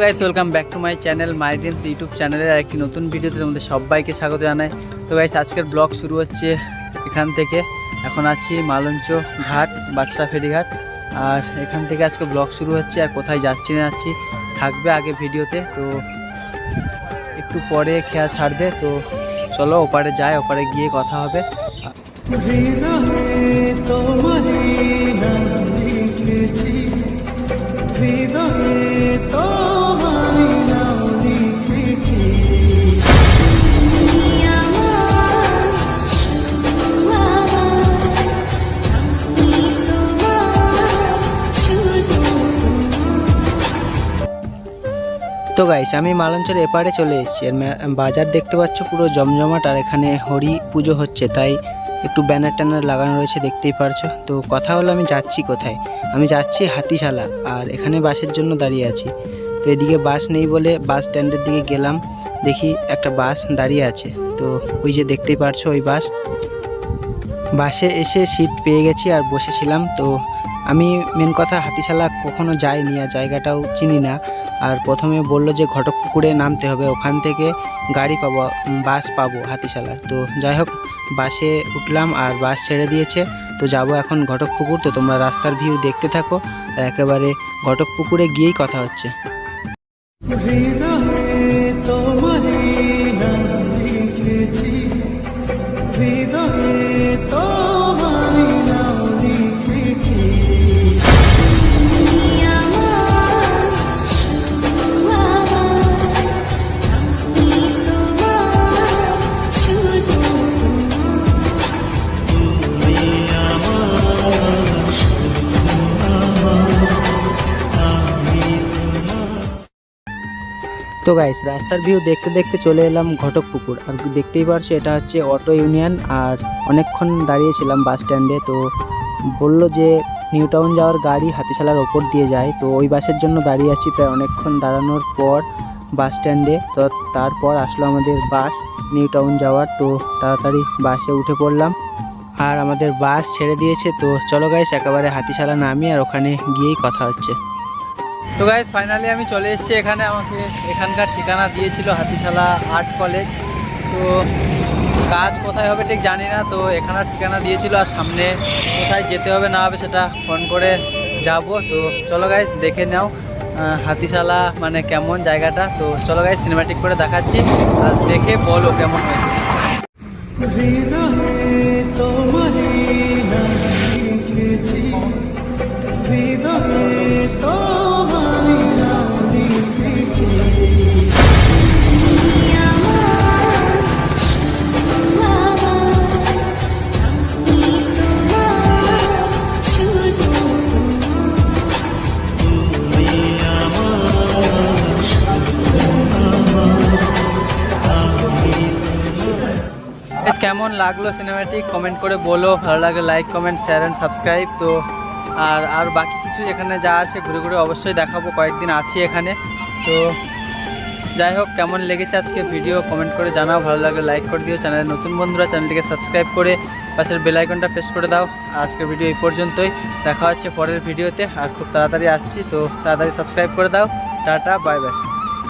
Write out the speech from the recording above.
Guys welcome back to my channel my dreams YouTube চ্যানেলের একটি নতুন ভিডিওতে তোমাদের সবাইকে স্বাগত জানাই। তো গাইস আজকের ব্লগ শুরু হচ্ছে এখান থেকে। এখন আছি মালঞ্চ ঘাট বাচ্চা ফেরিঘাট আর এখান থেকে আজকে ব্লগ শুরু হচ্ছে আর কোথায় যাচ্ছি না যাচ্ছি, থাকবে আগে ভিডিওতে তো একটু পরে খেয়া ছাড়বে। তো চলো ওপারে যাই, ওপারে গিয়ে কথা হবে। তোমারি তো গাইস আমি মালঞ্চের এপারে চলে এসেছি। আর বাজার দেখতে পাচ্ছ পুরো জমজমাট আর এখানে হরি পুজো হচ্ছে, তাই একটু ব্যানার ট্যানার লাগানো রয়েছে, দেখতেই পারছ। তো কথা হলো আমি যাচ্ছি কোথায়? আমি যাচ্ছি হাতিশালা আর এখানে বাসের জন্য দাঁড়িয়ে আছি। তো এদিকে বাস নেই বলে বাস স্ট্যান্ডের দিকে গেলাম, দেখি একটা বাস দাঁড়িয়ে আছে। তো ওই যে দেখতেই পারছ ওই বাস। বাসে এসে সিট পেয়ে গেছি আর বসেছিলাম। তো আমি মেন কথা হাতিশালা কখনো যাইনি আর জায়গাটাও চিনি না। আর প্রথমে বলল যে ঘটকপুকুরে নামতে হবে, ওখান থেকে গাড়ি পাবো বাস পাবো হাতিশালার তো যাই হোক, বাসে উঠলাম আর বাস ছেড়ে দিয়েছে। তো যাব এখন ঘটকপুকুর তো তোমরা রাস্তার ভিউ দেখতে থাকো। আর একেবারে ঘটকপুকুরে গিয়েই কথা হচ্ছে। হৃদয়ে তো গাইস রাস্তার ভিউ দেখতে দেখতে চলে এলাম ঘটকপুকুর। আর দেখতেই পারছ, এটা হচ্ছে অটো ইউনিয়ন আর অনেকক্ষণ দাঁড়িয়েছিলাম বাস স্ট্যান্ডে তো বলল যে নিউ টাউন যাওয়ার গাড়ি হাতিশালার ওপর দিয়ে যায়। তো ওই বাসের জন্য দাঁড়িয়ে আছি প্রায় অনেকক্ষণ দাঁড়ানোর পর বাস স্ট্যান্ডে তো তারপর আসলো আমাদের বাস নিউ টাউন যাওয়ার, তো তাড়াতাড়ি বাসে উঠে পড়লাম। আর আমাদের বাস ছেড়ে দিয়েছে, তো চলো গাইস একেবারে হাতিশালা নামি আর ওখানে গিয়েই কথা হচ্ছে। তো গাইজ ফাইনালি আমি চলে এসেছি এখানে। আমাকে এখানকার ঠিকানা দিয়েছিল হাতিশালা আর্ট কলেজ। তো কাজ কোথায় হবে ঠিক জানি না, তো এখানকার ঠিকানা দিয়েছিল আর সামনে কোথায় যেতে হবে না হবে সেটা ফোন করে যাব। তো চলো গাইজ দেখে নাও হাতিশালা মানে কেমন জায়গাটা। তো চলো গাইজ সিনেমাটিক করে দেখাচ্ছি। আর দেখে বলো কেমন হয়েছে। কেমন লাগল সিনেমাটিক কমেন্ট করে বলো। ভালো লাগে like comment share and subscribe তো আর আর বাকি কিছু এখানে যা আছে ঘুরে ঘুরে অবশ্যই দেখাবো। কয়েকদিন আছি এখানে। তো যাই হোক, কেমন লেগেছে আজকে ভিডিও কমেন্ট করে জানাও। ভালো লাগে লাইক করে দিও। চ্যানেলের নতুন বন্ধুরা, চ্যানেলটিকে সাবস্ক্রাইব করে পাশের বেল আইকনটা প্রেস করে দাও। আজকের ভিডিও এই পর্যন্তই। দেখা হচ্ছে পরের ভিডিওতে আর খুব তাড়াতাড়ি আসছি। তো তাড়াতাড়ি সাবস্ক্রাইব করে দাও। Tata bye bye